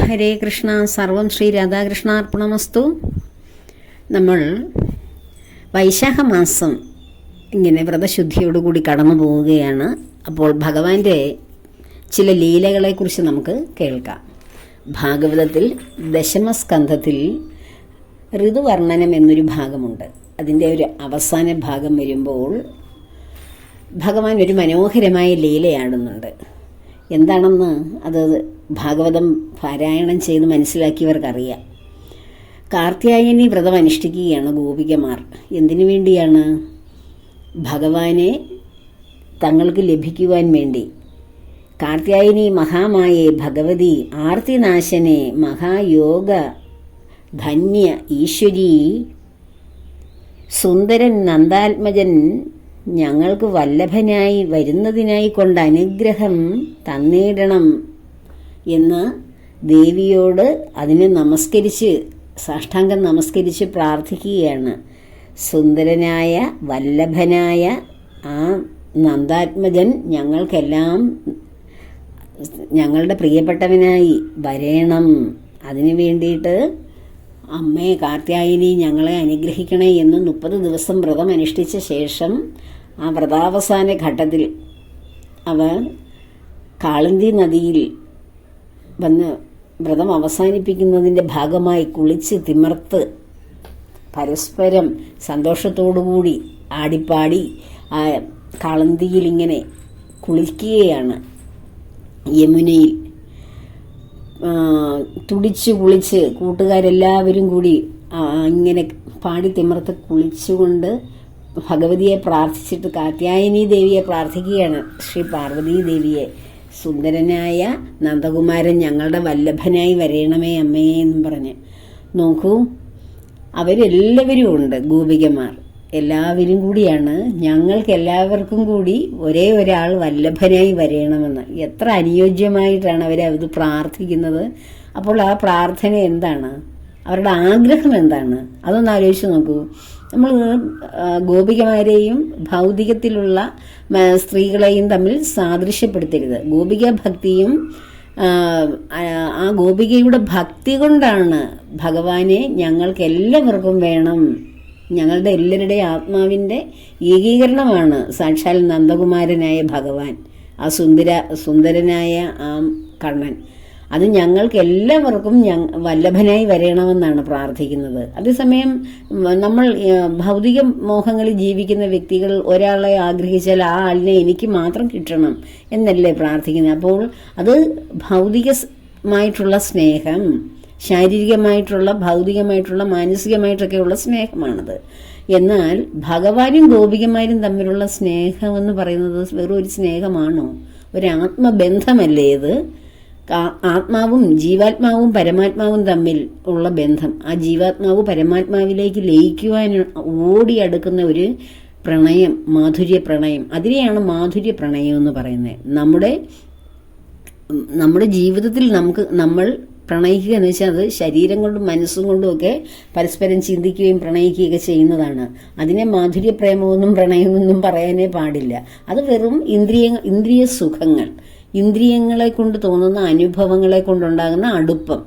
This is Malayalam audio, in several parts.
ഹരേ കൃഷ്ണ സർവം ശ്രീ രാധാകൃഷ്ണാർപ്പണമസ്തു. നമ്മൾ വൈശാഖ മാസം ഇങ്ങനെ വ്രതശുദ്ധിയോടുകൂടി കടന്നു പോവുകയാണ്. അപ്പോൾ ഭഗവാന്റെ ചില ലീലകളെക്കുറിച്ച് നമുക്ക് കേൾക്കാം. ഭാഗവതത്തിൽ ദശമസ്കന്ധത്തിൽ ഋതുവർണനം എന്നൊരു ഭാഗമുണ്ട്. അതിന്റെ ഒരു അവസാന ഭാഗം വരുമ്പോൾ ഭഗവാൻ ഒരു മനോഹരമായ ലീലയാടുന്നുണ്ട്. എന്താണെന്ന് അത് ഭാഗവതം പാരായണം ചെയ്ത് മനസ്സിലാക്കിയവർക്കറിയാം. കാർത്യായനി വ്രതം അനുഷ്ഠിക്കുകയാണ് ഗോപികമാർ. എന്തിനു വേണ്ടിയാണ്? ഭഗവാനെ തങ്ങൾക്ക് ലഭിക്കുവാൻ വേണ്ടി. കാർത്യായനി മഹാമായെ ഭഗവതി ആർത്തിനാശനെ മഹായോഗ ധന്യ ഈശ്വരി സുന്ദരൻ നന്ദാത്മജൻ ഞങ്ങൾക്ക് വല്ലഭനായി വരുന്നതിനായി കൊണ്ട് അനുഗ്രഹം തന്നിടണം. എന്ന് ദേവിയോട് അതിനെ നമസ്കരിച്ച് സാഷ്ടാംഗം നമസ്കരിച്ച് പ്രാർത്ഥിക്കുകയാണ്. സുന്ദരനായ വല്ലഭനായ ആ നന്ദാത്മജൻ ഞങ്ങൾക്കെല്ലാം ഞങ്ങളുടെ പ്രിയപ്പെട്ടവനായി വരേണം. അതിനു വേണ്ടിയിട്ട് അമ്മേ കാർത്യായനി ഞങ്ങളെ അനുഗ്രഹിക്കണേ എന്ന് മുപ്പത് ദിവസം വ്രതം അനുഷ്ഠിച്ച ശേഷം ആ വ്രതാവസാന ഘട്ടത്തിൽ അവർ കാളന്തി നദിയിൽ വന്ന് വ്രതം അവസാനിപ്പിക്കുന്നതിന്റെ ഭാഗമായി കുളിച്ച് തിമർത്ത് പരസ്പരം സന്തോഷത്തോടുകൂടി ആടിപ്പാടി ആ കളന്തിയിൽ ഇങ്ങനെ കുളിക്കുകയാണ്. യമുനയിൽ തുടിച്ച് കുളിച്ച് കൂട്ടുകാരെല്ലാവരും കൂടി ഇങ്ങനെ പാടി തിമർത്ത് കുളിച്ചുകൊണ്ട് ഭഗവതിയെ പ്രാർത്ഥിച്ചിട്ട് കാത്യായനി ദേവിയെ പ്രാർത്ഥിക്കുകയാണ്. ശ്രീ പാർവതീ ദേവിയെ സുന്ദരനായ നന്ദകുമാരൻ ഞങ്ങളുടെ വല്ലഭനായി വരയണമേ അമ്മേ എന്നും പറഞ്ഞ്. നോക്കൂ അവരെല്ലാവരും ഉണ്ട് ഗോപികമാർ. എല്ലാവരും കൂടിയാണ്. ഞങ്ങൾക്ക് എല്ലാവർക്കും കൂടി ഒരേ ഒരാൾ വല്ലഭനായി വരയണമെന്ന് എത്ര അനുയോജ്യമായിട്ടാണ് അവരെ അത് പ്രാർത്ഥിക്കുന്നത്. അപ്പോൾ ആ പ്രാർത്ഥന എന്താണ്? അവരുടെ ആഗ്രഹം എന്താണ്? അതൊന്ന് ആലോചിച്ച് നോക്കൂ. നമ്മൾ ഗോപികമാരെയും ഭൗതികത്തിലുള്ള സ്ത്രീകളെയും തമ്മിൽ സാദൃശ്യപ്പെടുത്തരുത്. ഗോപിക ഭക്തിയും ആ ഗോപികയുടെ ഭക്തി കൊണ്ടാണ് ഭഗവാനെ ഞങ്ങൾക്ക് എല്ലാവർക്കും വേണം. ഞങ്ങളുടെ എല്ലാവരുടെയും ആത്മാവിന്റെ ഏകീകരണമാണ് സാക്ഷാൽ നന്ദകുമാരനായ ഭഗവാൻ ആ സുന്ദര സുന്ദരനായ ആ കണ്ണൻ. അത് ഞങ്ങൾക്ക് എല്ലാവർക്കും വല്ലഭനായി വരണമെന്നാണ് പ്രാർത്ഥിക്കുന്നത്. അതേസമയം നമ്മൾ ഭൗതിക മോഹങ്ങളിൽ ജീവിക്കുന്ന വ്യക്തികൾ ഒരാളെ ആഗ്രഹിച്ചാൽ ആ ആളിനെ എനിക്ക് മാത്രം കിട്ടണം എന്നല്ലേ പ്രാർത്ഥിക്കുന്നത്. അപ്പോൾ അത് ഭൗതികമായിട്ടുള്ള സ്നേഹം ശാരീരികമായിട്ടുള്ള ഭൗതികമായിട്ടുള്ള മാനസികമായിട്ടൊക്കെയുള്ള സ്നേഹമാണത്. എന്നാൽ ഭഗവാനും ഗോപികമാരും തമ്മിലുള്ള സ്നേഹം എന്ന് പറയുന്നത് വെറും ഒരു സ്നേഹമാണോ? ഒരു ആത്മബന്ധമല്ലേ ഇത്? ആത്മാവും ജീവാത്മാവും പരമാത്മാവും തമ്മിൽ ഉള്ള ബന്ധം. ആ ജീവാത്മാവ് പരമാത്മാവിലേക്ക് ലയിക്കുവാൻ ഓടിയടുക്കുന്ന ഒരു പ്രണയം മാധുര്യ പ്രണയം. അതിനെയാണ് മാധുര്യ പ്രണയം എന്ന് പറയുന്നത്. നമ്മുടെ നമ്മുടെ ജീവിതത്തിൽ നമുക്ക് നമ്മൾ പ്രണയിക്കുക എന്ന് വെച്ചാൽ അത് ശരീരം കൊണ്ടും മനസ്സും കൊണ്ടും ഒക്കെ പരസ്പരം ചിന്തിക്കുകയും പ്രണയിക്കുകയൊക്കെ ചെയ്യുന്നതാണ്. അതിനെ മാധുര്യ പ്രേമമൊന്നും പ്രണയമൊന്നും പറയാനേ പാടില്ല. അത് വെറും ഇന്ദ്രിയ ഇന്ദ്രിയ സുഖങ്ങൾ. ഇന്ദ്രിയങ്ങളെ കൊണ്ട് തോന്നുന്ന അനുഭവങ്ങളെ കൊണ്ടുണ്ടാകുന്ന അടുപ്പം.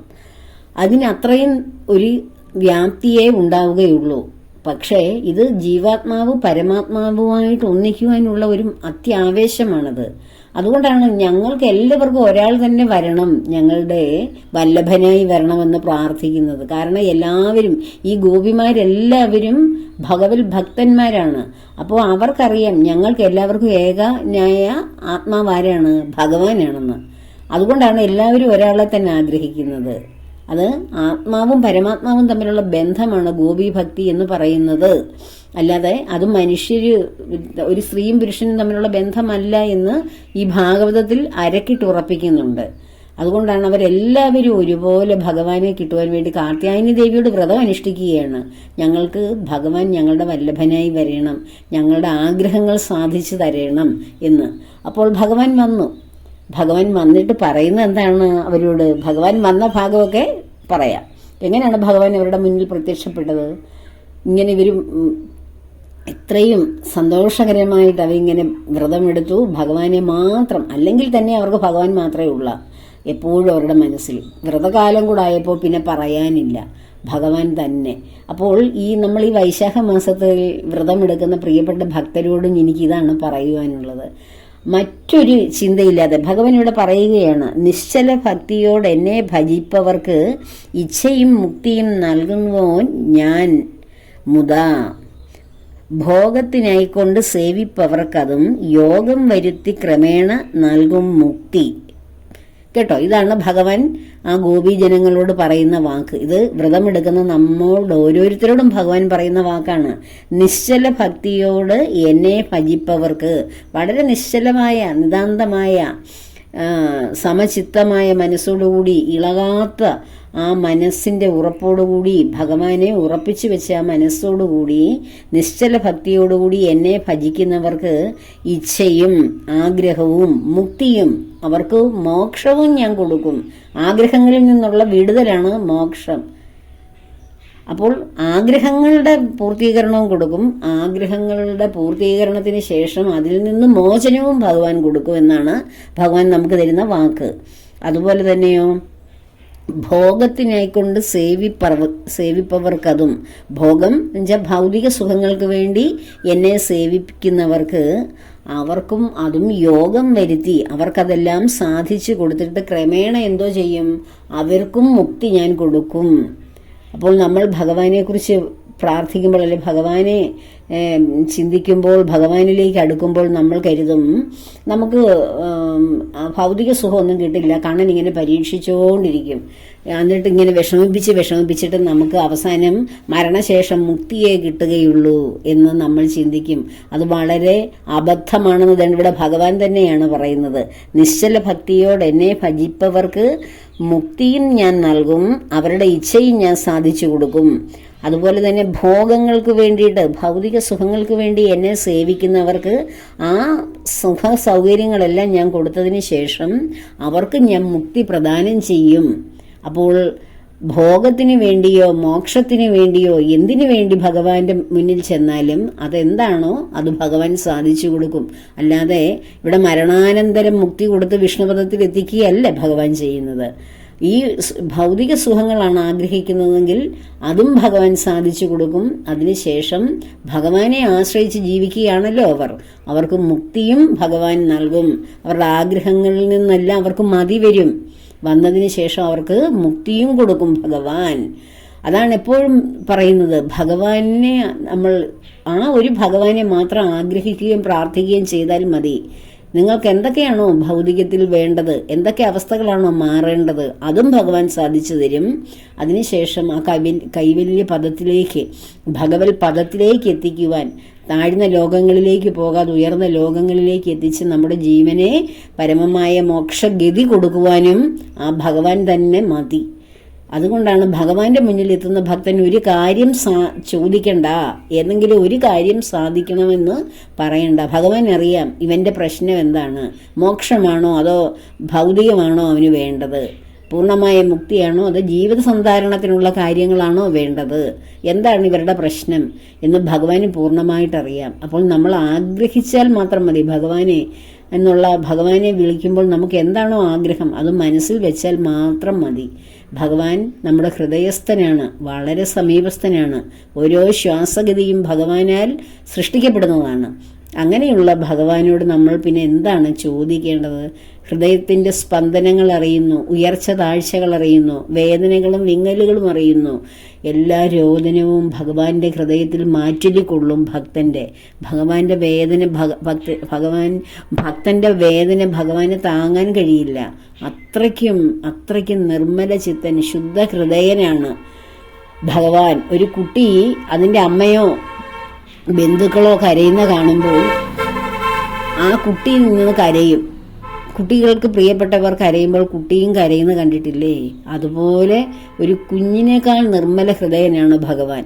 അതിനത്രയും ഒരു വ്യാപ്തിയേ ഉണ്ടാവുകയുള്ളൂ. പക്ഷേ ഇത് ജീവാത്മാവ് പരമാത്മാവുമായിട്ട് ഒന്നിക്കുവാനുള്ള ഒരു അത്യാവേശമാണത്. അതുകൊണ്ടാണ് ഞങ്ങൾക്ക് എല്ലാവർക്കും ഒരാൾ തന്നെ വരണം ഞങ്ങളുടെ വല്ലഭനായി വരണമെന്ന് പ്രാർത്ഥിക്കുന്നത്. കാരണം എല്ലാവരും ഈ ഗോപിമാരെല്ലാവരും ഭഗവത് ഭക്തന്മാരാണ്. അപ്പോൾ അവർക്കറിയാം ഞങ്ങൾക്ക് എല്ലാവർക്കും ഏകനായ ആത്മാവാരാണ് ഭഗവാനാണെന്ന്. അതുകൊണ്ടാണ് എല്ലാവരും ഒരാളെ തന്നെ ആഗ്രഹിക്കുന്നത്. അത് ആത്മാവും പരമാത്മാവും തമ്മിലുള്ള ബന്ധമാണ് ഗോപി ഭക്തി എന്ന് പറയുന്നത്. അല്ലാതെ അത് മനുഷ്യര് ഒരു സ്ത്രീയും പുരുഷനും തമ്മിലുള്ള ബന്ധമല്ല എന്ന് ഈ ഭാഗവതത്തിൽ അരക്കിട്ട് ഉറപ്പിക്കുന്നുണ്ട്. അതുകൊണ്ടാണ് അവരെല്ലാവരും ഒരുപോലെ ഭഗവാനെ കിട്ടുവാൻ വേണ്ടി കാർത്യായനി ദേവിയോട് വ്രതം അനുഷ്ഠിക്കുകയാണ്. ഞങ്ങൾക്ക് ഭഗവാൻ ഞങ്ങളുടെ വല്ലഭനായി വരണം ഞങ്ങളുടെ ആഗ്രഹങ്ങൾ സാധിച്ചു തരണം എന്ന്. അപ്പോൾ ഭഗവാൻ വന്നു. ഭഗവാൻ വന്നിട്ട് പറയുന്നത് എന്താണ്? അവരോട് ഭഗവാൻ വന്ന ഭാഗമൊക്കെ പറയാം. എങ്ങനെയാണ് ഭഗവാൻ അവരുടെ മുന്നിൽ പ്രത്യക്ഷപ്പെട്ടത്? ഇങ്ങനെ ഇവർ ഇത്രയും സന്തോഷകരമായിട്ട് അവരിങ്ങനെ വ്രതമെടുത്തു. ഭഗവാനെ മാത്രം അല്ലെങ്കിൽ തന്നെ അവർക്ക് ഭഗവാൻ മാത്രമേ ഉള്ള. എപ്പോഴും അവരുടെ മനസ്സിൽ. വ്രതകാലം കൂടെ ആയപ്പോൾ പിന്നെ പറയാനില്ല. ഭഗവാൻ തന്നെ. അപ്പോൾ ഈ നമ്മൾ ഈ വൈശാഖ മാസത്തിൽ വ്രതമെടുക്കുന്ന പ്രിയപ്പെട്ട ഭക്തരോടും എനിക്കിതാണ് പറയുവാനുള്ളത്. മറ്റൊരു ചിന്തയില്ലാതെ ഭഗവാൻ ഇവിടെ പറയുകയാണ് നിശ്ചല ഭക്തിയോട് എന്നെ ഭജിപ്പവർക്ക് ഇച്ഛയും മുക്തിയും നൽകുന്നോൻ ഞാൻ മുതാ. ഭോഗത്തിനായിക്കൊണ്ട് സേവിപ്പവർക്കതും യോഗം വരുത്തി ക്രമേണ നൽകും മുക്തി. കേട്ടോ ഇതാണ് ഭഗവാൻ ആ ഗോപീജനങ്ങളോട് പറയുന്ന വാക്ക്. ഇത് വ്രതമെടുക്കുന്ന നമ്മോട് ഓരോരുത്തരോടും ഭഗവാൻ പറയുന്ന വാക്കാണ്. നിശ്ചല ഭക്തിയോട് എന്നെ ഭജിപ്പവർക്ക്. വളരെ നിശ്ചലമായ നിതാന്തമായ സമചിത്തമായ മനസ്സോടുകൂടി ഇളകാത്ത ആ മനസ്സിന്റെ ഉറപ്പോടുകൂടി ഭഗവാനെ ഉറപ്പിച്ചു വെച്ച ആ മനസ്സോടുകൂടി നിശ്ചല ഭക്തിയോടുകൂടി എന്നെ ഭജിക്കുന്നവർക്ക് ഇച്ഛയും ആഗ്രഹവും മുക്തിയും അവർക്ക് മോക്ഷവും ഞാൻ കൊടുക്കും. ആഗ്രഹങ്ങളിൽ നിന്നുള്ള വിടുതലാണ് മോക്ഷം. അപ്പോൾ ആഗ്രഹങ്ങളുടെ പൂർത്തീകരണവും കൊടുക്കും. ആഗ്രഹങ്ങളുടെ പൂർത്തീകരണത്തിന് ശേഷം അതിൽ നിന്ന് മോചനവും ഭഗവാൻ കൊടുക്കും എന്നാണ് ഭഗവാൻ നമുക്ക് തരുന്ന വാക്ക്. അതുപോലെ തന്നെയോ? ഭോഗത്തിനായിക്കൊണ്ട് സേവിപ്പവർ സേവിപ്പവർക്കതും ഭോഗം എന്നുവെച്ചാൽ ഭൗതിക സുഖങ്ങൾക്ക് വേണ്ടി എന്നെ സേവിക്കുന്നവർക്ക് അവർക്കും അതും യോഗം വരുത്തി അവർക്കതെല്ലാം സാധിച്ചു കൊടുത്തിട്ട് ക്രമേണ എന്തോ ചെയ്യും? അവർക്കും മുക്തി ഞാൻ കൊടുക്കും. അപ്പോൾ നമ്മൾ ഭഗവാനെക്കുറിച്ച് പ്രാർത്ഥിക്കുമ്പോൾ അല്ലെ ഭഗവാനെ ചിന്തിക്കുമ്പോൾ ഭഗവാനിലേക്ക് അടുക്കുമ്പോൾ നമ്മൾ കരുതും നമുക്ക് ഭൗതിക സുഖമൊന്നും കിട്ടില്ല കണ്ണൻ ഇങ്ങനെ പരീക്ഷിച്ചുകൊണ്ടിരിക്കും. എന്നിട്ട് ഇങ്ങനെ വിഷമിപ്പിച്ച് വിഷമിപ്പിച്ചിട്ട് നമുക്ക് അവസാനം മരണശേഷം മുക്തിയെ കിട്ടുകയുള്ളൂ എന്ന് നമ്മൾ ചിന്തിക്കും. അത് വളരെ അബദ്ധമാണെന്ന് ഇവിടെ ഭഗവാൻ തന്നെയാണ് പറയുന്നത്. നിശ്ചല ഭക്തിയോട് എന്നെ ഭജിപ്പവർക്ക് മുക്തിയും ഞാൻ നൽകും അവരുടെ ഇച്ഛയും ഞാൻ സാധിച്ചു കൊടുക്കും. അതുപോലെ തന്നെ ഭോഗങ്ങൾക്ക് വേണ്ടിയിട്ട് ഭൗതിക സുഖങ്ങൾക്ക് വേണ്ടി എന്നെ സേവിക്കുന്നവർക്ക് ആ സുഖ സൗകര്യങ്ങളെല്ലാം ഞാൻ കൊടുത്തതിന് ശേഷം അവർക്ക് ഞാൻ മുക്തി പ്രദാനം ചെയ്യും. അപ്പോൾ ഭോഗത്തിന് വേണ്ടിയോ മോക്ഷത്തിന് വേണ്ടിയോ എന്തിനു വേണ്ടി ഭഗവാന്റെ മുന്നിൽ ചെന്നാലും അതെന്താണോ അത് ഭഗവാൻ സാധിച്ചു കൊടുക്കും. അല്ലാതെ ഇവിടെ മരണാനന്തരം മുക്തി കൊടുത്ത് വിഷ്ണുപദത്തിൽ എത്തിക്കുകയല്ല ഭഗവാൻ ചെയ്യുന്നത്. ഈ ഭൗതിക സുഖങ്ങളാണ് ആഗ്രഹിക്കുന്നതെങ്കിൽ അതും ഭഗവാൻ സാധിച്ചു കൊടുക്കും. അതിനുശേഷം ഭഗവാനെ ആശ്രയിച്ച് ജീവിക്കുകയാണല്ലോ അവർ. അവർക്ക് മുക്തിയും ഭഗവാൻ നൽകും. അവരുടെ ആഗ്രഹങ്ങളിൽ നിന്നെല്ലാം അവർക്ക് മതി വരും. വന്നതിന് ശേഷം അവർക്ക് മുക്തിയും കൊടുക്കും ഭഗവാൻ. അതാണ് എപ്പോഴും പറയുന്നത്. ഭഗവാനെ നമ്മൾ ആ ഒരു ഭഗവാനെ മാത്രം ആഗ്രഹിക്കുകയും പ്രാർത്ഥിക്കുകയും ചെയ്താൽ മതി. നിങ്ങൾക്ക് എന്തൊക്കെയാണോ ഭൗതികത്തിൽ വേണ്ടത് എന്തൊക്കെ അവസ്ഥകളാണോ മാറേണ്ടത് അതും ഭഗവാൻ സാധിച്ചു തരും. അതിനുശേഷം ആ കൈവ കൈവല്യ പദത്തിലേക്ക് ഭഗവത് പദത്തിലേക്ക് എത്തിക്കുവാൻ താഴ്ന്ന ലോകങ്ങളിലേക്ക് പോകാതെ ഉയർന്ന ലോകങ്ങളിലേക്ക് എത്തിച്ച് നമ്മുടെ ജീവനെ പരമമായ മോക്ഷഗതി കൊടുക്കുവാനും ആ ഭഗവാൻ തന്നെ മതി. അതുകൊണ്ടാണ് ഭഗവാന്റെ മുന്നിൽ എത്തുന്ന ഭക്തൻ ഒരു കാര്യം സാ ചോദിക്കണ്ട. ഏതെങ്കിലും ഒരു കാര്യം സാധിക്കണമെന്ന് പറയണ്ട. ഭഗവാൻ അറിയാം ഇവന്റെ പ്രശ്നം എന്താണ്. മോക്ഷമാണോ അതോ ഭൗതികമാണോ അവന് വേണ്ടത്? പൂർണമായ മുക്തിയാണോ അതോ ജീവിത സന്ധാരണത്തിനുള്ള കാര്യങ്ങളാണോ വേണ്ടത്? എന്താണ് ഇവരുടെ പ്രശ്നം എന്ന് ഭഗവാന് പൂർണമായിട്ട് അറിയാം അപ്പോൾ നമ്മൾ ആഗ്രഹിച്ചാൽ മാത്രം മതി. ഭഗവാനെ എന്നുള്ള ഭഗവാനെ വിളിക്കുമ്പോൾ നമുക്ക് എന്താണോ ആഗ്രഹം അത് മനസ്സിൽ വെച്ചാൽ മാത്രം മതി. ഭഗവാൻ നമ്മുടെ ഹൃദയസ്ഥനാണ് വളരെ സമീപസ്ഥനാണ്. ഓരോ ശ്വാസഗതിയും ഭഗവാനാൽ സൃഷ്ടിക്കപ്പെടുന്നതാണ്. അങ്ങനെയുള്ള ഭഗവാനോട് നമ്മൾ പിന്നെ എന്താണ് ചോദിക്കേണ്ടത്? ഹൃദയത്തിന്റെ സ്പന്ദനങ്ങൾ അറിയുന്നു ഉയർച്ച താഴ്ചകൾ അറിയുന്നു വേദനകളും വിങ്ങലുകളും അറിയുന്നു. എല്ലാ രോദനവും ഭഗവാന്റെ ഹൃദയത്തിൽ മാറ്റൊലിക്കൊള്ളും ഭക്തന്റെ. ഭഗവാന്റെ വേദന ഭക്ത ഭഗവാൻ ഭക്തന്റെ വേദന ഭഗവാന് താങ്ങാൻ കഴിയില്ല. അത്രയ്ക്കും അത്രയ്ക്കും നിർമ്മല ചിത്തൻ ശുദ്ധ ഹൃദയനാണ് ഭഗവാൻ. ഒരു കുട്ടി അതിന്റെ അമ്മയോ ബന്ധുക്കളോ കരയുന്ന കാണുമ്പോൾ ആ കുട്ടിയിൽ നിന്ന് കരയും. കുട്ടികൾക്ക് പ്രിയപ്പെട്ടവർ കരയുമ്പോൾ കുട്ടിയും കരയുന്ന കണ്ടിട്ടില്ലേ? അതുപോലെ ഒരു കുഞ്ഞിനേക്കാൾ നിർമ്മല ഹൃദയനാണ് ഭഗവാൻ.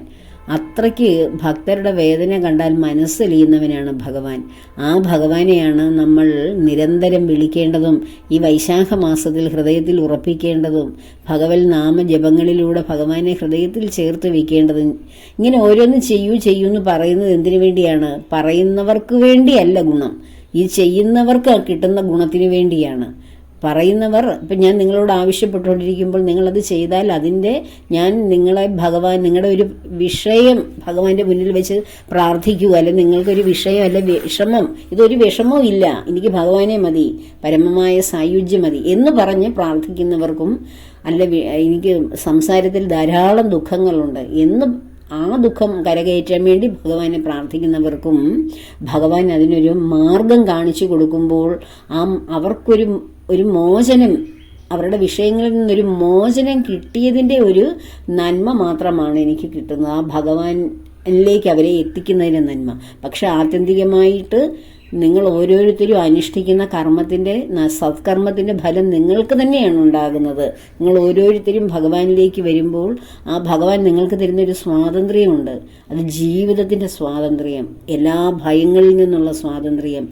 അത്രയ്ക്ക് ഭക്തരുടെ വേദന കണ്ടാൽ മനസ്സലിയുന്നവനാണ് ഭഗവാൻ. ആ ഭഗവാനെയാണ് നമ്മൾ നിരന്തരം വിളിക്കേണ്ടതും ഈ വൈശാഖ മാസത്തിൽ ഹൃദയത്തിൽ ഉറപ്പിക്കേണ്ടതും ഭഗവൽ നാമജപങ്ങളിലൂടെ ഭഗവാനെ ഹൃദയത്തിൽ ചേർത്ത് വെക്കേണ്ടതും. ഇങ്ങനെ ഓരോന്ന് ചെയ്യൂ ചെയ്യൂ എന്ന് പറയുന്നത് എന്തിനു വേണ്ടിയാണ്? പറയുന്നവർക്ക് വേണ്ടിയല്ല ഗുണം. ഈ ചെയ്യുന്നവർക്ക് കിട്ടുന്ന ഗുണത്തിന് വേണ്ടിയാണ്. പറയുന്നവർ ഇപ്പം ഞാൻ നിങ്ങളോട് ആവശ്യപ്പെട്ടുകൊണ്ടിരിക്കുമ്പോൾ നിങ്ങളത് ചെയ്താൽ അതിന്റെ ഞാൻ നിങ്ങളെ ഭഗവാൻ നിങ്ങളുടെ ഒരു വിഷയം ഭഗവാന്റെ മുന്നിൽ വെച്ച് പ്രാർത്ഥിക്കുക അല്ലെ നിങ്ങൾക്കൊരു വിഷയം അല്ലെ വിഷമം ഇതൊരു വിഷമവും ഇല്ല. എനിക്ക് ഭഗവാനെ മതി പരമമായ സായുജ്യം മതി എന്ന് പറഞ്ഞ് പ്രാർത്ഥിക്കുന്നവർക്കും അല്ല എനിക്ക് സംസാരത്തിൽ ധാരാളം ദുഃഖങ്ങളുണ്ട് എന്ന് ആ ദുഃഖം കരകയറ്റാൻ വേണ്ടി ഭഗവാനെ പ്രാർത്ഥിക്കുന്നവർക്കും ഭഗവാൻ അതിനൊരു മാർഗം കാണിച്ചു കൊടുക്കുമ്പോൾ ആ അവർക്കൊരു ഒരു മോചനം അവരുടെ വിഷയങ്ങളിൽ നിന്നൊരു മോചനം കിട്ടിയതിന്റെ ഒരു നന്മ മാത്രമാണ് എനിക്ക് കിട്ടുന്നത്. ആ ഭഗവാനിലേക്ക് അവരെ എത്തിക്കുന്നതിന് നന്മ. പക്ഷെ ആത്യന്തികമായിട്ട് നിങ്ങൾ ഓരോരുത്തരും അനുഷ്ഠിക്കുന്ന കർമ്മത്തിന്റെ സത്കർമ്മത്തിന്റെ ഫലം നിങ്ങൾക്ക് തന്നെയാണ് ഉണ്ടാകുന്നത്. നിങ്ങൾ ഓരോരുത്തരും ഭഗവാനിലേക്ക് വരുമ്പോൾ ആ ഭഗവാൻ നിങ്ങൾക്ക് തരുന്നൊരു സ്വാതന്ത്ര്യമുണ്ട്. അത് ജീവിതത്തിന്റെ സ്വാതന്ത്ര്യം എല്ലാ ഭയങ്ങളിൽ നിന്നുള്ള സ്വാതന്ത്ര്യം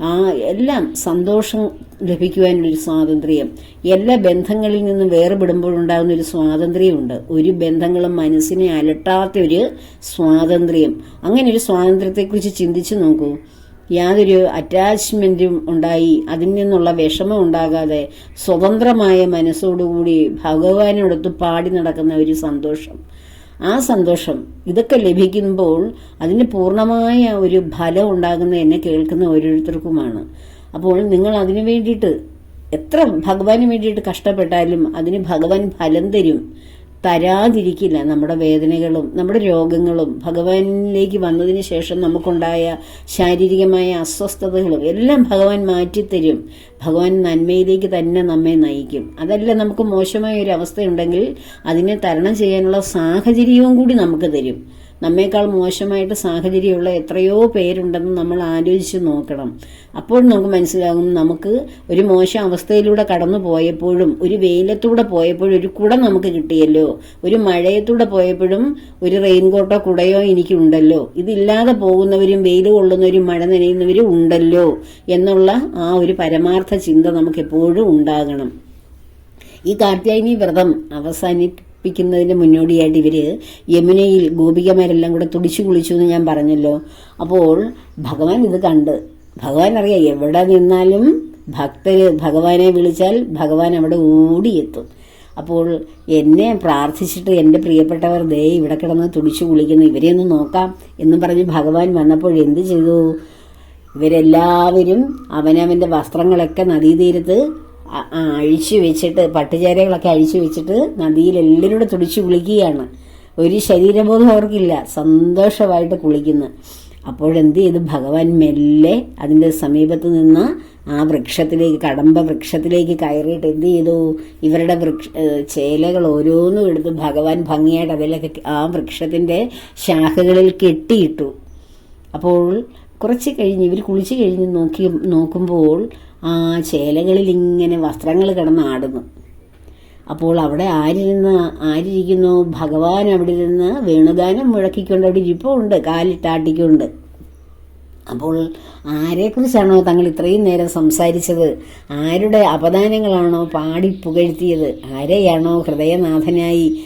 ആ എല്ലാം സന്തോഷം ലഭിക്കുവാനൊരു സ്വാതന്ത്ര്യം എല്ലാ ബന്ധങ്ങളിൽ നിന്നും വേർപെടുമ്പോഴുണ്ടാകുന്ന ഒരു സ്വാതന്ത്ര്യമുണ്ട്. ഒരു ബന്ധങ്ങളും മനസ്സിനെ അലട്ടാത്ത ഒരു സ്വാതന്ത്ര്യം. അങ്ങനെ ഒരു സ്വാതന്ത്ര്യത്തെക്കുറിച്ച് ചിന്തിച്ചു നോക്കൂ. യാതൊരു അറ്റാച്ച്മെന്റും ഉണ്ടായി അതിൽ നിന്നുള്ള വിഷമം ഉണ്ടാകാതെ സ്വതന്ത്രമായ മനസ്സോടുകൂടി ഭഗവാനോടൊത്ത് പാടി നടക്കുന്ന ഒരു സന്തോഷം. ആ സന്തോഷം ഇതൊക്കെ ലഭിക്കുമ്പോൾ അതിന് പൂർണമായ ഒരു ഫലം ഉണ്ടാകുന്ന എന്നെ കേൾക്കുന്ന ഓരോരുത്തർക്കുമാണ്. അപ്പോൾ നിങ്ങൾ അതിനു വേണ്ടിയിട്ട് എത്ര ഭഗവാന് വേണ്ടിയിട്ട് കഷ്ടപ്പെട്ടാലും അതിന് ഭഗവാൻ ഫലം തരും. തരാതിരിക്കില്ല. നമ്മുടെ വേദനകളും നമ്മുടെ രോഗങ്ങളും ഭഗവാനിലേക്ക് വന്നതിന് ശേഷം നമുക്കുണ്ടായ ശാരീരികമായ അസ്വസ്ഥതകളും എല്ലാം ഭഗവാൻ മാറ്റിത്തരും. ഭഗവാൻ നന്മയിലേക്ക് തന്നെ നമ്മെ നയിക്കും. അതല്ല നമുക്ക് മോശമായ ഒരു അവസ്ഥയുണ്ടെങ്കിൽ അതിനെ തരണം ചെയ്യാനുള്ള സാഹചര്യവും കൂടി നമുക്ക് തരും. നമ്മേക്കാൾ മോശമായിട്ട് സാഹചര്യമുള്ള എത്രയോ പേരുണ്ടെന്ന് നമ്മൾ ആലോചിച്ച് നോക്കണം. അപ്പോൾ നമുക്ക് മനസ്സിലാകും നമുക്ക് ഒരു മോശം അവസ്ഥയിലൂടെ കടന്നു പോയപ്പോഴും ഒരു വെയിലത്തൂടെ പോയപ്പോഴും ഒരു കുട നമുക്ക് കിട്ടിയല്ലോ. ഒരു മഴയത്തൂടെ പോയപ്പോഴും ഒരു റെയിൻകോട്ടോ കുടയോ എനിക്കുണ്ടല്ലോ. ഇതില്ലാതെ പോകുന്നവരും വെയിൽ കൊള്ളുന്നവരും മഴ നനയുന്നവരും ഉണ്ടല്ലോ എന്നുള്ള ആ ഒരു പരമാർത്ഥ ചിന്ത നമുക്ക് എപ്പോഴും ഉണ്ടാകണം. ഈ കാർത്യായനി വ്രതം അവസാനിപ്പിക്കുന്നതിന് മുന്നോടിയായിട്ട് ഇവർ യമുനയിൽ ഗോപികമാരെല്ലാം കൂടെ തുടിച്ചു കുളിച്ചു എന്ന് ഞാൻ പറഞ്ഞല്ലോ. അപ്പോൾ ഭഗവാൻ ഇത് കണ്ട്. ഭഗവാൻ അറിയാം എവിടെ നിന്നാലും ഭക്തര് ഭഗവാനെ വിളിച്ചാൽ ഭഗവാൻ അവിടെ ഓടിയെത്തും. അപ്പോൾ എന്നെ പ്രാർത്ഥിച്ചിട്ട് എന്റെ പ്രിയപ്പെട്ടവർ ദേ ഇവിടെ കിടന്ന് തുടിച്ചു കുളിക്കുന്നു ഇവരെ ഒന്ന് നോക്കാം എന്ന് പറഞ്ഞ് ഭഗവാൻ വന്നപ്പോൾ എന്ത് ചെയ്തു? ഇവരെല്ലാവരും അവനവന്റെ വസ്ത്രങ്ങളൊക്കെ നദീതീരത്ത് അഴിച്ചു വെച്ചിട്ട് പട്ടുചേരകളൊക്കെ അഴിച്ചു വെച്ചിട്ട് നദിയിൽ എല്ലാവരും കൂടെ തുടിച്ചു കുളിക്കുകയാണ്. ഒരു ശരീരബോധം അവർക്കില്ല. സന്തോഷമായിട്ട് കുളിക്കുന്നു. അപ്പോഴെന്ത് ചെയ്തു? ഭഗവാൻ മെല്ലെ അതിന്റെ സമീപത്ത് നിന്ന് ആ വൃക്ഷത്തിലേക്ക് കടമ്പ വൃക്ഷത്തിലേക്ക് കയറിയിട്ട് എന്ത് ചെയ്തു? ഇവരുടെ വൃക്ഷ ചേലകൾ ഓരോന്നും എടുത്ത് ഭഗവാൻ ഭംഗിയായിട്ട് അതിലൊക്കെ ആ വൃക്ഷത്തിന്റെ ശാഖകളിൽ കെട്ടിയിട്ടു. അപ്പോൾ കുറച്ച് കഴിഞ്ഞ് ഇവർ കുളിച്ച് കഴിഞ്ഞ് നോക്കി നോക്കുമ്പോൾ ആ ചേലകളിൽ ഇങ്ങനെ വസ്ത്രങ്ങൾ കിടന്നാടുന്നു. അപ്പോൾ അവിടെ ആരിരുന്ന് ആരിരിക്കുന്നു? ഭഗവാൻ അവിടെ ഇരുന്ന് വേണുഗാനം മുഴക്കിക്കൊണ്ട് അവിടെ ഇരിപ്പുണ്ട് കാലിട്ടാട്ടിക്കൊണ്ട്. അപ്പോൾ ആരെക്കുറിച്ചാണോ തങ്ങൾ ഇത്രയും നേരം സംസാരിച്ചത്? ആരുടെ അപദാനങ്ങളാണോ പാടി പുകഴ്ത്തിയത്? ആരെയാണോ ഹൃദയനാഥനായി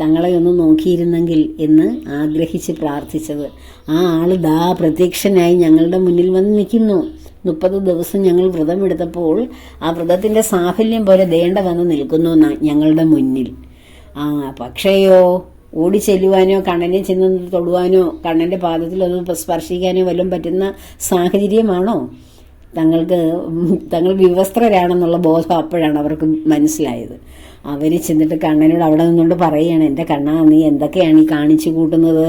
തങ്ങളെ ഒന്ന് നോക്കിയിരുന്നെങ്കിൽ എന്ന് ആഗ്രഹിച്ച് പ്രാർത്ഥിച്ചത്. ആ ആൾ ദാ പ്രത്യക്ഷനായി ഞങ്ങളുടെ മുന്നിൽ വന്ന് നിൽക്കുന്നു. മുപ്പത് ദിവസം ഞങ്ങൾ വ്രതമെടുത്തപ്പോൾ ആ വ്രതത്തിന്റെ സാഫല്യം പോലെ ദേണ്ട വന്ന് നിൽക്കുന്നു ഞങ്ങളുടെ മുന്നിൽ. ആ പക്ഷേയോ ഓടി ചെല്ലുവാനോ കണ്ണനെ ചെന്ന് തൊടുവാനോ കണ്ണന്റെ പാദത്തിലൊന്ന് സ്പർശിക്കാനോ വല്ലതും പറ്റുന്ന സാഹചര്യമാണോ? തങ്ങൾക്ക് തങ്ങൾ വിവസ്ത്രരാണെന്നുള്ള ബോധം അപ്പോഴാണ് അവർക്ക് മനസ്സിലായത്. അവർ ചെന്നിട്ട് കണ്ണനോട് അവിടെ നിന്നുകൊണ്ട് പറയുകയാണ് എന്റെ കണ്ണാ നീ എന്തൊക്കെയാണ് ഈ കാണിച്ചു കൂട്ടുന്നത്?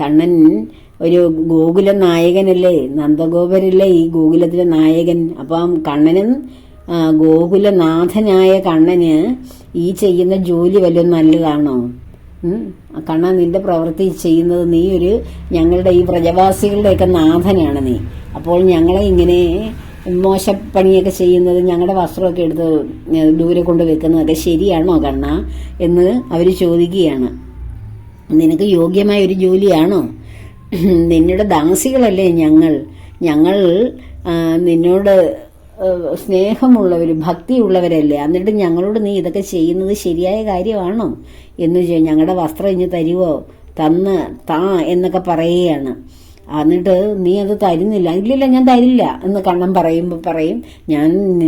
കണ്ണൻ ഒരു ഗോകുല നായകനല്ലേ നന്ദഗോപരല്ലേ ഈ ഗോകുലത്തിലെ നായകൻ. അപ്പം കണ്ണനും ഗോകുലനാഥനായ കണ്ണന് ഈ ചെയ്യുന്ന ജോലി വല്ലതും നല്ലതാണോ. കണ്ണ നിന്റെ പ്രവൃത്തി ചെയ്യുന്നത് നീ ഒരു ഞങ്ങളുടെ ഈ പ്രജവാസികളുടെയൊക്കെ നാഥനാണ് നീ. അപ്പോൾ ഞങ്ങളെ ഇങ്ങനെ മോശപ്പണിയൊക്കെ ചെയ്യുന്നത് ഞങ്ങളുടെ വസ്ത്രമൊക്കെ എടുത്ത് ദൂരെ കൊണ്ട് വെക്കുന്നതൊക്കെ ശരിയാണോ കണ്ണ? എന്ന് അവർ ചോദിക്കുകയാണ്. നിനക്ക് യോഗ്യമായ ഒരു ജോലിയാണോ? നിന്നോട് ദാസികളല്ലേ ഞങ്ങൾ? ഞങ്ങൾ നിന്നോട് സ്നേഹമുള്ളവർ ഭക്തിയുള്ളവരല്ലേ? എന്നിട്ട് ഞങ്ങളോട് നീ ഇതൊക്കെ ചെയ്യുന്നത് ശരിയായ കാര്യമാണോ? എന്ന് ചോ- ഞങ്ങളുടെ വസ്ത്രം ഇഞ്ഞ് തരുവോ? തന്ന് താ എന്നൊക്കെ പറയുകയാണ്. എന്നിട്ട് നീ അത് തരുന്നില്ല. ഇല്ലില്ല ഞാൻ തരില്ല എന്ന് കണ്ണം പറയുമ്പോൾ പറയും. ഞാൻ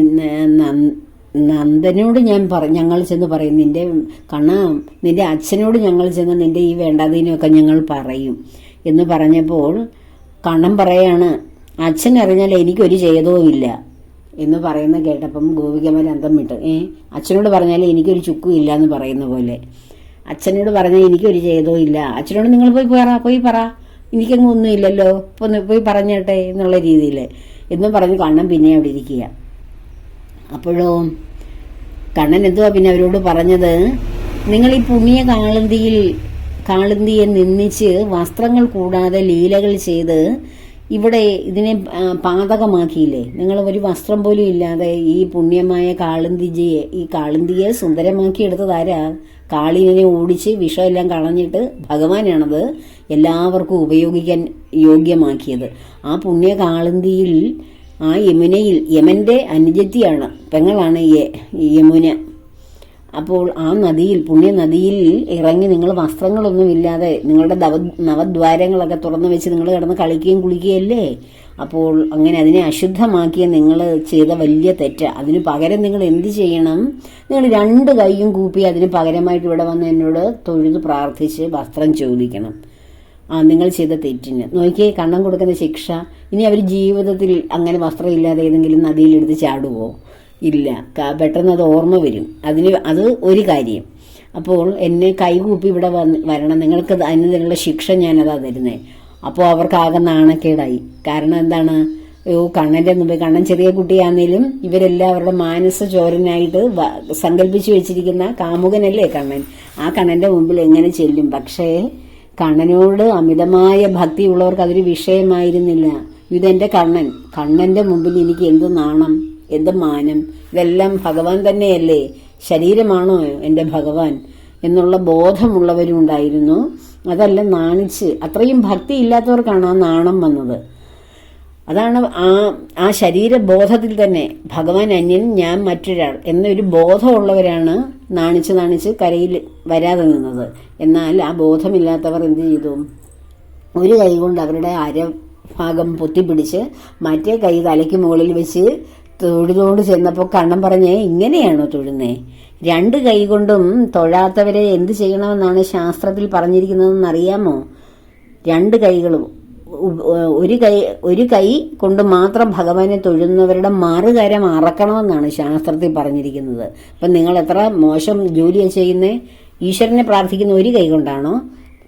നന്ദനോട് ഞാൻ പറ ഞങ്ങൾ ചെന്ന് പറയും. നിന്റെ കണ്ണ നിന്റെ അച്ഛനോട് ഞങ്ങൾ ചെന്ന് നിന്റെ ഈ വേണ്ടാതീനൊക്കെ ഞങ്ങൾ പറയും. എന്ന് പറഞ്ഞപ്പോൾ കണ്ണം പറയാണ് അച്ഛൻ അറിഞ്ഞാൽ എനിക്കൊരു ചെയ്തവുമില്ല എന്ന് പറയുന്ന കേട്ടപ്പം ഗോപികമാർ അന്തം വിട്ടു. ഏ അച്ഛനോട് പറഞ്ഞാൽ എനിക്കൊരു ചുക്കും ഇല്ല എന്ന് പറയുന്ന പോലെ. അച്ഛനോട് പറഞ്ഞാൽ എനിക്കൊരു ചെയ്തോ ഇല്ല. അച്ഛനോട് നിങ്ങൾ പോയി പറ പോയി പറ. എനിക്കങ്ങ് ഒന്നും ഇല്ലല്ലോ. ഇപ്പൊ ഒന്ന് പോയി പറഞ്ഞേട്ടെ എന്നുള്ള രീതിയിൽ എന്നും പറഞ്ഞ് കണ്ണൻ പിന്നെ അവിടെ ഇരിക്കുക. അപ്പോഴോ കണ്ണൻ എന്തുവാ പിന്നെ അവരോട് പറഞ്ഞത്? നിങ്ങൾ ഈ പുണ്യ കാളന്തിയിൽ കാളന്തിയെ നിന്ദിച്ച് വസ്ത്രങ്ങൾ കൂടാതെ ലീലകൾ ചെയ്ത് ഇവിടെ ഇതിനെ പാതകമാക്കിയില്ലേ? നിങ്ങൾ ഒരു വസ്ത്രം പോലും ഇല്ലാതെ ഈ പുണ്യമായ കാളിന്തിജിയെ ഈ കാളിന്തിയെ സുന്ദരമാക്കി എടുത്തതാരാ കാളിനെ ഓടിച്ച് വിഷമെല്ലാം കളഞ്ഞിട്ട് ഭഗവാനാണത് എല്ലാവർക്കും ഉപയോഗിക്കാൻ യോഗ്യമാക്കിയത്. ആ പുണ്യ കാളിന്തിയിൽ ആ യമുനയിൽ യമന്റെ അനുജത്തിയാണ് പെങ്ങളാണ് യമുന. അപ്പോൾ ആ നദിയിൽ പുണ്യനദിയിൽ ഇറങ്ങി നിങ്ങൾ വസ്ത്രങ്ങളൊന്നും ഇല്ലാതെ നിങ്ങളുടെ നവ നവദ്വാരങ്ങളൊക്കെ തുറന്നു വെച്ച് നിങ്ങൾ കിടന്ന് കളിക്കുകയും കുളിക്കുകയല്ലേ? അപ്പോൾ അങ്ങനെ അതിനെ അശുദ്ധമാക്കിയ നിങ്ങൾ ചെയ്ത വലിയ തെറ്റ്. അതിന് പകരം നിങ്ങൾ എന്ത് ചെയ്യണം? നിങ്ങൾ രണ്ട് കൈയും കൂപ്പി അതിന് പകരമായിട്ട് ഇവിടെ വന്ന് എന്നോട് തൊഴുത് പ്രാർത്ഥിച്ച് വസ്ത്രം ചോദിക്കണം. ആ നിങ്ങൾ ചെയ്ത തെറ്റിന്. നോക്കിയേ കണ്ണം കൊടുക്കുന്ന ശിക്ഷ. ഇനി അവർ ജീവിതത്തിൽ അങ്ങനെ വസ്ത്രമില്ലാതെ ഏതെങ്കിലും നദിയിലെടുത്ത് ചാടുവോ? ഇല്ല. പെട്ടെന്ന് അത് ഓർമ്മ വരും. അതിന് അത് ഒരു കാര്യം. അപ്പോൾ എന്നെ കൈകൂപ്പി ഇവിടെ വന്ന് വരണം. നിങ്ങൾക്ക് അതിനുള്ള ശിക്ഷ ഞാനതാ തരുന്നത് അപ്പോൾ അവർക്കാകെ നാണക്കേടായി. കാരണം എന്താണ്? ഓ കണ്ണന്റെ മുമ്പ് കണ്ണൻ ചെറിയ കുട്ടിയാണെങ്കിലും ഇവരെല്ലാം അവരുടെ മാനസ ചോരനായിട്ട് സങ്കല്പിച്ചു വെച്ചിരിക്കുന്ന കാമുകനല്ലേ കണ്ണൻ? ആ കണ്ണന്റെ മുമ്പിൽ എങ്ങനെ ചെല്ലും? പക്ഷേ കണ്ണനോട് അമിതമായ ഭക്തി ഉള്ളവർക്ക് അതൊരു വിഷയമായിരുന്നില്ല. ഇതെന്റെ കണ്ണൻ. കണ്ണന്റെ മുമ്പിൽ എനിക്ക് എന്ത് നാണം? എന്ത് മാനം? ഇതെല്ലാം ഭഗവാൻ തന്നെയല്ലേ? ശരീരമാണോ എന്റെ ഭഗവാൻ? എന്നുള്ള ബോധമുള്ളവരും ഉണ്ടായിരുന്നു അതല്ല നാണിച്ച്. അത്രയും ഭക്തി ഇല്ലാത്തവർക്കാണ് ആ നാണം വന്നത്. അതാണ് ആ ആ ശരീരബോധത്തിൽ തന്നെ ഭഗവാൻ അന്യൻ ഞാൻ മറ്റൊരാൾ എന്നൊരു ബോധമുള്ളവരാണ് നാണിച്ച് നാണിച്ച് കരയിൽ വരാതെ നിന്നത്. എന്നാൽ ആ ബോധമില്ലാത്തവർ എന്ത് ചെയ്തു? ഒരു കൈ കൊണ്ട് അവരുടെ അരഭാഗം പൊത്തിപ്പിടിച്ച് മറ്റേ കൈ തലയ്ക്ക് മുകളിൽ വെച്ച് തൊഴുതുകൊണ്ട് ചെന്നപ്പോൾ കണ്ണം പറഞ്ഞേ ഇങ്ങനെയാണോ തൊഴുന്നേ? രണ്ട് കൈകൊണ്ടും തൊഴാത്തവരെ എന്ത് ചെയ്യണമെന്നാണ് ശാസ്ത്രത്തിൽ പറഞ്ഞിരിക്കുന്നതെന്ന് അറിയാമോ രണ്ട് കൈകളും ഒരു കൈ ഒരു കൈ കൊണ്ട് മാത്രം ഭഗവാനെ തൊഴുന്നവരുടെ മറുകരം അറക്കണമെന്നാണ് ശാസ്ത്രത്തിൽ പറഞ്ഞിരിക്കുന്നത്. അപ്പം നിങ്ങൾ എത്ര മോശം ജോലിയാണ് ചെയ്യുന്നത് ഈശ്വരനെ പ്രാർത്ഥിക്കുന്ന ഒരു കൈ കൊണ്ടാണോ?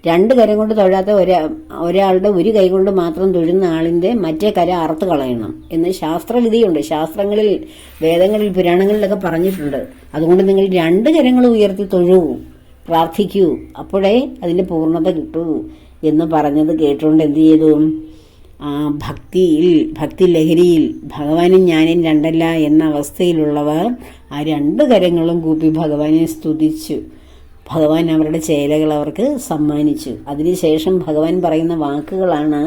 രണ്ട് കരം കൊണ്ട് തൊഴാത്ത ഒരാ ഒരാളുടെ ഒരു കൈ കൊണ്ട് മാത്രം തൊഴുന്ന ആളിന്റെ മറ്റേ കര അറുത്ത് കളയണം എന്ന് ശാസ്ത്രവിധിയുണ്ട്. ശാസ്ത്രങ്ങളിൽ വേദങ്ങളിൽ പുരാണങ്ങളിലൊക്കെ പറഞ്ഞിട്ടുണ്ട്. അതുകൊണ്ട് നിങ്ങൾ രണ്ട് കരങ്ങൾ ഉയർത്തി തൊഴൂ പ്രാർത്ഥിക്കൂ അപ്പോഴേ അതിന്റെ പൂർണത കിട്ടൂ എന്ന് പറഞ്ഞത് കേട്ടുകൊണ്ട് എന്ത് ചെയ്തു? ആ ഭക്തിയിൽ ഭക്തി ലഹരിയിൽ ഭഗവാനും ഞാനും രണ്ടല്ല എന്ന അവസ്ഥയിലുള്ളവർ ആ രണ്ട് കരങ്ങളും കൂപ്പി ഭഗവാനെ സ്തുതിച്ചു. ഭഗവാൻ അവരുടെ ചേലകൾ അവർക്ക് സമ്മാനിച്ചു. അതിനുശേഷം ഭഗവാൻ പറയുന്ന വാക്കുകളാണ്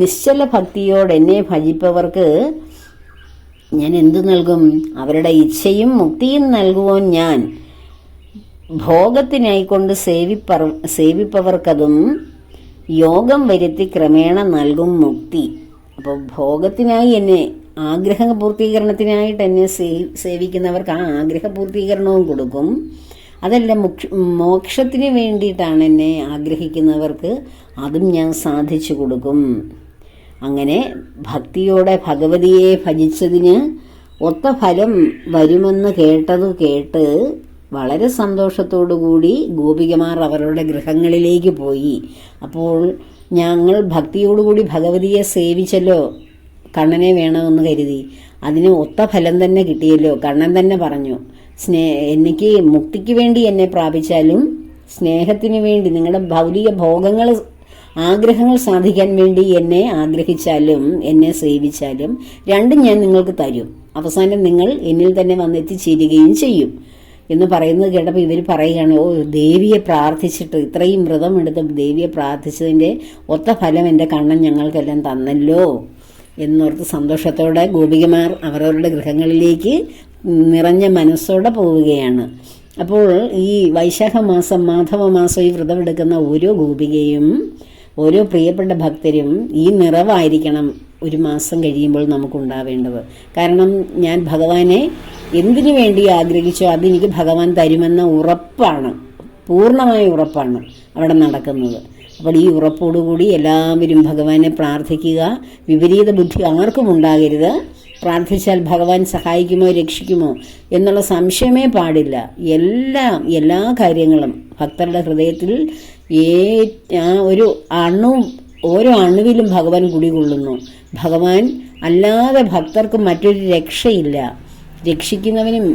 നിശ്ചല ഭക്തിയോട് എന്നെ ഭജിപ്പവർക്ക് ഞാൻ എന്തു നൽകും? അവരുടെ ഇച്ഛയും മുക്തിയും നൽകുവോൻ ഞാൻ. ഭോഗത്തിനായിക്കൊണ്ട് സേവിപ്പർ സേവിപ്പവർക്കതും യോഗം വരുത്തി ക്രമേണ നൽകും മുക്തി. അപ്പോൾ ഭോഗത്തിനായി എന്നെ ആഗ്രഹ പൂർത്തീകരണത്തിനായിട്ട് എന്നെ സേവിക്കുന്നവർക്ക് ആ ആഗ്രഹ പൂർത്തീകരണവും കൊടുക്കും. അതല്ല മുക്ഷ മോക്ഷത്തിന് വേണ്ടിയിട്ടാണ് എന്നെ ആഗ്രഹിക്കുന്നവർക്ക് അതും ഞാൻ സാധിച്ചു കൊടുക്കും. അങ്ങനെ ഭക്തിയോടെ ഭഗവതിയെ ഭജിച്ചതിന് ഒത്ത ഫലം വരുമെന്ന് കേട്ടത് കേട്ട് വളരെ സന്തോഷത്തോടുകൂടി ഗോപികമാർ അവരുടെ ഗൃഹങ്ങളിലേക്ക് പോയി. അപ്പോൾ ഞങ്ങൾ ഭക്തിയോടുകൂടി ഭഗവതിയെ സേവിച്ചല്ലോ കണ്ണനെ വേണമെന്ന് കരുതി. അതിന് ഒത്ത ഫലം തന്നെ കിട്ടിയല്ലോ കണ്ണൻ തന്നെ പറഞ്ഞു. സ്നേ എനിക്ക് മുക്തിക്ക് വേണ്ടി എന്നെ പ്രാപിച്ചാലും സ്നേഹത്തിന് വേണ്ടി നിങ്ങളുടെ ഭൗതിക ഭോഗങ്ങൾ ആഗ്രഹങ്ങൾ സാധിക്കാൻ വേണ്ടി എന്നെ ആഗ്രഹിച്ചാലും എന്നെ സേവിച്ചാലും രണ്ടും ഞാൻ നിങ്ങൾക്ക് തരും. അവസാനം നിങ്ങൾ എന്നിൽ തന്നെ വന്നെത്തിച്ചേരുകയും ചെയ്യും. എന്ന് പറയുന്നത് കേട്ടപ്പോൾ ഇവർ പറയുകയാണ് ഓ ദേവിയെ പ്രാർത്ഥിച്ചിട്ട് ഇത്രയും വ്രതമെടുത്ത് ദേവിയെ പ്രാർത്ഥിച്ചതിന്റെ ഒത്ത ഫലം എന്റെ കണ്ണൻ ഞങ്ങൾക്കെല്ലാം തന്നല്ലോ. എന്നോർത്ത് സന്തോഷത്തോടെ ഗോപികമാർ അവരവരുടെ ഗൃഹങ്ങളിലേക്ക് നിറഞ്ഞ മനസ്സോടെ പോവുകയാണ്. അപ്പോൾ ഈ വൈശാഖ മാസം മാധവ മാസം ഈ വ്രതമെടുക്കുന്ന ഓരോ ഗോപികയും ഓരോ പ്രിയപ്പെട്ട ഭക്തരും ഈ നിറവായിരിക്കണം ഒരു മാസം കഴിയുമ്പോൾ നമുക്കുണ്ടാവേണ്ടത്. കാരണം ഞാൻ ഭഗവാനെ എന്തിനു വേണ്ടി ആഗ്രഹിച്ചോ അതെനിക്ക് ഭഗവാൻ തരുമെന്ന ഉറപ്പാണ്. പൂർണമായ ഉറപ്പാണ് അവിടെ നടക്കുന്നത്. അപ്പോൾ ഈ ഉറപ്പോടുകൂടി എല്ലാവരും ഭഗവാനെ പ്രാർത്ഥിക്കുക. വിപരീത ബുദ്ധി ആർക്കും ഉണ്ടാകരുത്. പ്രാർത്ഥിച്ചാൽ ഭഗവാൻ സഹായിക്കുമോ രക്ഷിക്കുമോ എന്നുള്ള സംശയമേ പാടില്ല. എല്ലാം എല്ലാ കാര്യങ്ങളും ഭക്തരുടെ ഹൃദയത്തിൽ ഏ ഒരു അണു ഓരോ അണുവിലും ഭഗവാൻ കുടികൊള്ളുന്നു. ഭഗവാൻ അല്ലാതെ ഭക്തർക്ക് മറ്റൊരു രക്ഷയില്ല. രക്ഷിക്കുന്നവനും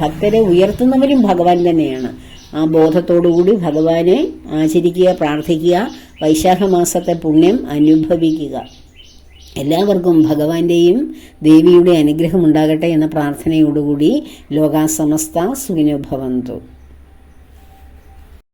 ഭക്തരെ ഉയർത്തുന്നവനും ഭഗവാൻ തന്നെയാണ്. ആ ബോധത്തോടുകൂടി ഭഗവാനെ ആചരിക്കുക പ്രാർത്ഥിക്കുക വൈശാഖ മാസത്തെ പുണ്യം അനുഭവിക്കുക. എല്ലാവർക്കും ഭഗവാന്റെയും ദേവിയുടെ അനുഗ്രഹം ഉണ്ടാകട്ടെ എന്ന പ്രാർത്ഥനയോടുകൂടി ലോകാസമസ്ത സുഖിനോ ഭവന്തു.